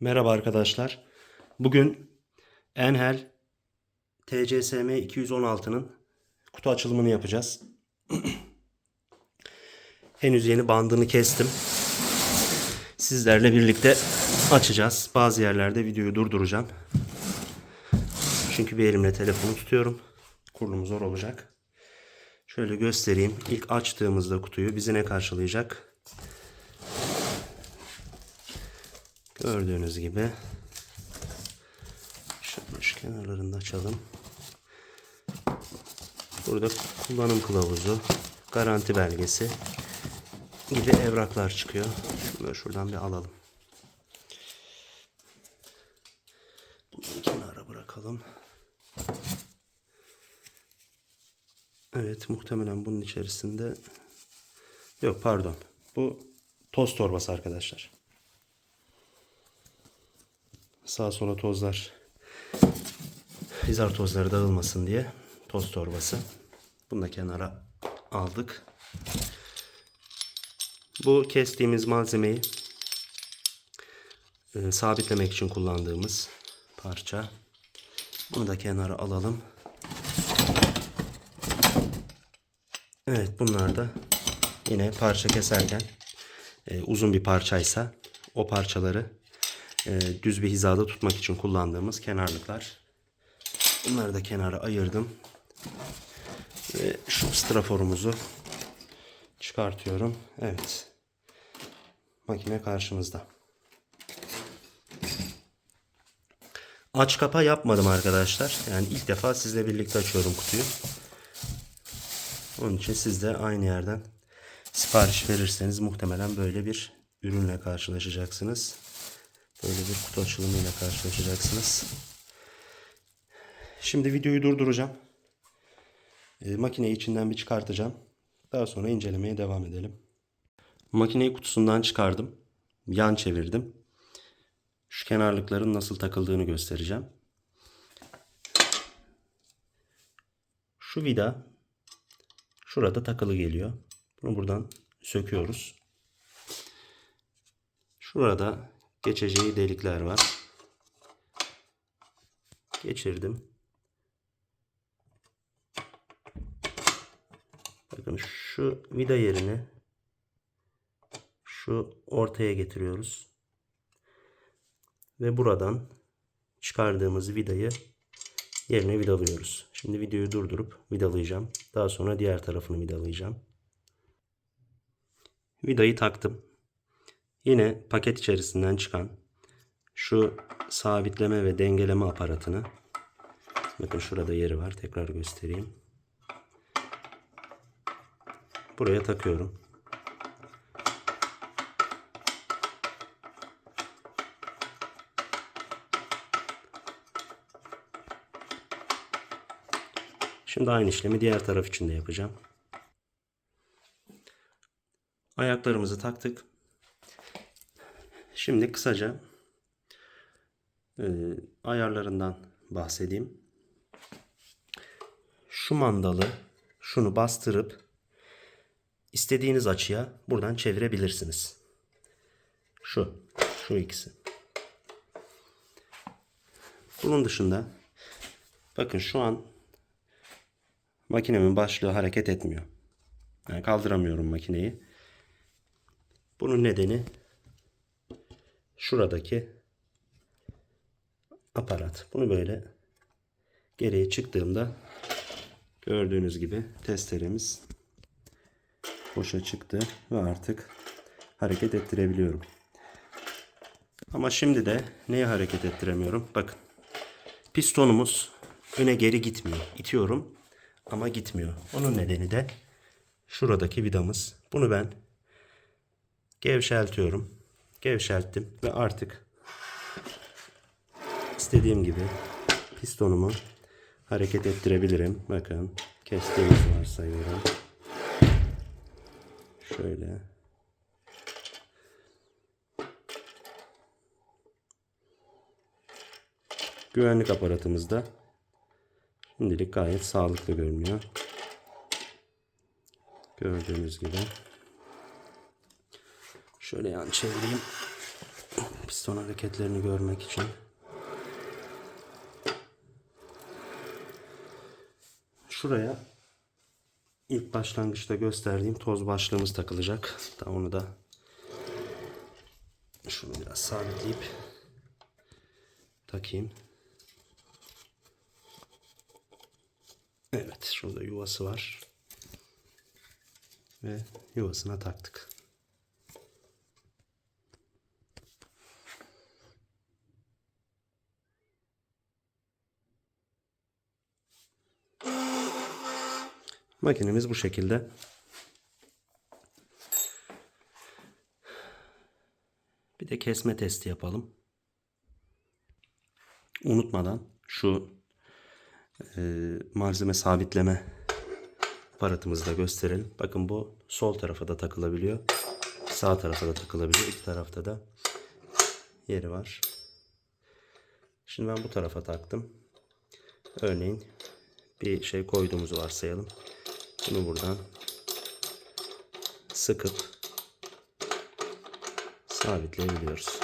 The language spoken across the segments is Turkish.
Merhaba arkadaşlar. Bugün Enhel TCSM 216'nın kutu açılımını yapacağız. Henüz yeni bandını kestim. Sizlerle birlikte açacağız. Bazı yerlerde videoyu durduracağım. Çünkü bir elimle telefonu tutuyorum. Kurulum zor olacak. Şöyle göstereyim. İlk açtığımızda kutuyu bizi ne karşılayacak? Gördüğünüz gibi şöyle şu kenarlarını da açalım. Burada kullanım kılavuzu, garanti belgesi gibi evraklar çıkıyor. Da şuradan bir alalım. Bunu kenara bırakalım. Evet muhtemelen bunun içerisinde yok pardon. Bu toz torbası arkadaşlar. Sağa sola tozlar hizar tozları dağılmasın diye toz torbası. Bunu da kenara aldık. Bu kestiğimiz malzemeyi e, sabitlemek için kullandığımız parça. Bunu da kenara alalım. Evet bunlar da yine parça keserken e, uzun bir parçaysa o parçaları e, düz bir hizada tutmak için kullandığımız kenarlıklar. Bunları da kenara ayırdım. Ve şu straforumuzu çıkartıyorum. Evet. Makine karşımızda. Aç kapa yapmadım arkadaşlar. Yani ilk defa sizle birlikte açıyorum kutuyu. Onun için siz de aynı yerden sipariş verirseniz muhtemelen böyle bir ürünle karşılaşacaksınız. Böyle bir kutu açılımıyla karşılaşacaksınız. Şimdi videoyu durduracağım. E, makineyi içinden bir çıkartacağım. Daha sonra incelemeye devam edelim. Makineyi kutusundan çıkardım. Yan çevirdim. Şu kenarlıkların nasıl takıldığını göstereceğim. Şu vida şurada takılı geliyor. Bunu buradan söküyoruz. Şurada geçeceği delikler var. Geçirdim. Bakın şu vida yerini şu ortaya getiriyoruz. Ve buradan çıkardığımız vidayı yerine vidalıyoruz. Şimdi videoyu durdurup vidalayacağım. Daha sonra diğer tarafını vidalayacağım. Vidayı taktım. Yine paket içerisinden çıkan şu sabitleme ve dengeleme aparatını bakın şurada yeri var. Tekrar göstereyim. Buraya takıyorum. Şimdi aynı işlemi diğer taraf için de yapacağım. Ayaklarımızı taktık. Şimdi kısaca e, ayarlarından bahsedeyim. Şu mandalı şunu bastırıp istediğiniz açıya buradan çevirebilirsiniz. Şu, şu ikisi. Bunun dışında bakın şu an makinemin başlığı hareket etmiyor. Yani kaldıramıyorum makineyi. Bunun nedeni şuradaki aparat. Bunu böyle geriye çıktığımda gördüğünüz gibi testeremiz boşa çıktı ve artık hareket ettirebiliyorum. Ama şimdi de neyi hareket ettiremiyorum? Bakın. Pistonumuz öne geri gitmiyor. İtiyorum ama gitmiyor. Onun nedeni de şuradaki vidamız. Bunu ben gevşeltiyorum. Gevşelttim ve artık istediğim gibi pistonumu hareket ettirebilirim. Bakın kestiğimiz varsayıyorum. Şöyle. Güvenlik aparatımızda şimdilik gayet sağlıklı görünüyor. Gördüğünüz gibi. Şöyle yan çevireyim. piston hareketlerini görmek için. Şuraya ilk başlangıçta gösterdiğim toz başlığımız takılacak. Daha onu da şunu biraz sabitleyip takayım. Evet, şurada yuvası var. Ve yuvasına taktık. Makinemiz bu şekilde. Bir de kesme testi yapalım. Unutmadan şu e, malzeme sabitleme aparatımızı da gösterelim. Bakın bu sol tarafa da takılabiliyor. Sağ tarafa da takılabiliyor. İki tarafta da yeri var. Şimdi ben bu tarafa taktım. Örneğin bir şey koyduğumuzu varsayalım. Bunu buradan sıkıp sabitleyebiliyoruz.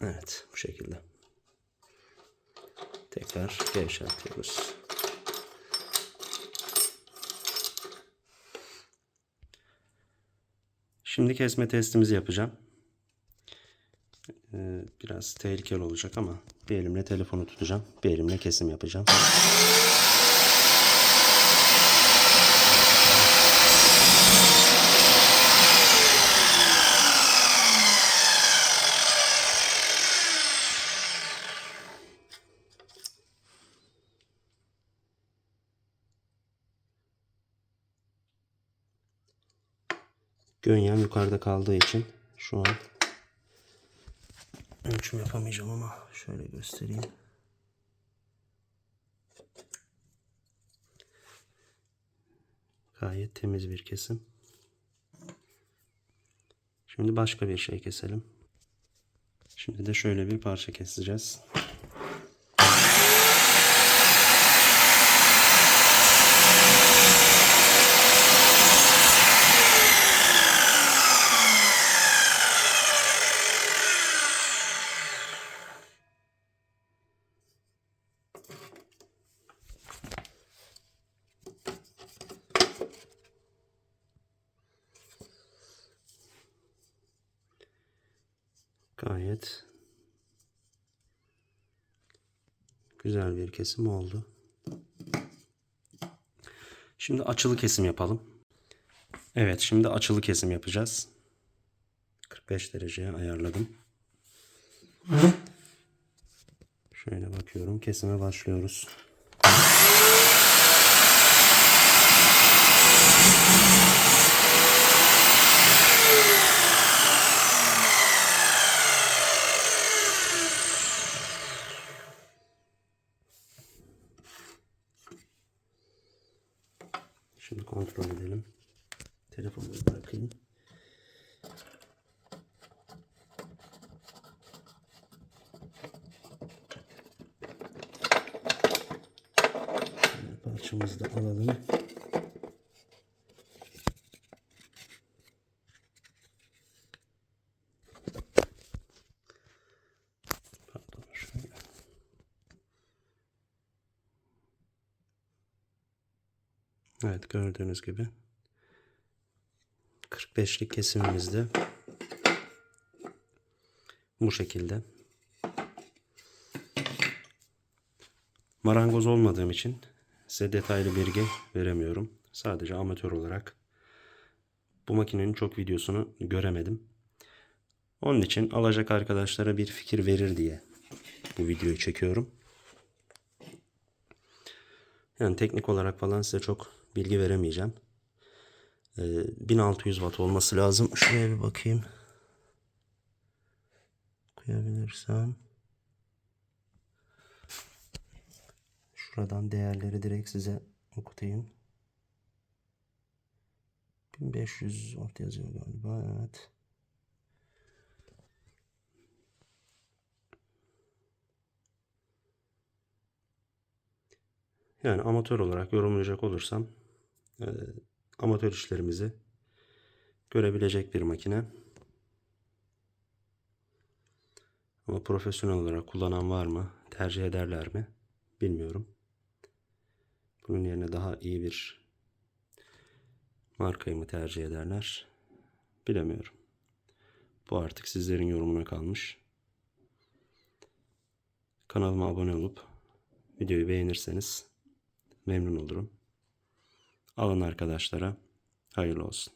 Evet bu şekilde. Tekrar gevşetiyoruz. Şimdi kesme testimizi yapacağım. Ee, biraz tehlikeli olacak ama bir elimle telefonu tutacağım. Bir elimle kesim yapacağım. Gönyem yukarıda kaldığı için şu an ölçüm yapamayacağım ama şöyle göstereyim. Gayet temiz bir kesim. Şimdi başka bir şey keselim. Şimdi de şöyle bir parça keseceğiz. Gayet güzel bir kesim oldu. Şimdi açılı kesim yapalım. Evet, şimdi açılı kesim yapacağız. 45 dereceye ayarladım. Şöyle bakıyorum. Kesime başlıyoruz. Şimdi kontrol edelim. Telefonu bırakayım. Parçamızı da alalım. Evet gördüğünüz gibi 45'lik kesimimizde bu şekilde. Marangoz olmadığım için size detaylı bilgi veremiyorum. Sadece amatör olarak bu makinenin çok videosunu göremedim. Onun için alacak arkadaşlara bir fikir verir diye bu videoyu çekiyorum. Yani teknik olarak falan size çok bilgi veremeyeceğim. Ee, 1600 watt olması lazım. Şuraya bir bakayım. Koyabilirsem. Şuradan değerleri direkt size okutayım. 1500 watt yazıyor galiba. Evet. Yani amatör olarak yorumlayacak olursam e, amatör işlerimizi görebilecek bir makine. Ama profesyonel olarak kullanan var mı? Tercih ederler mi? Bilmiyorum. Bunun yerine daha iyi bir markayı mı tercih ederler? Bilemiyorum. Bu artık sizlerin yorumuna kalmış. Kanalıma abone olup videoyu beğenirseniz memnun olurum. Alın arkadaşlara hayırlı olsun.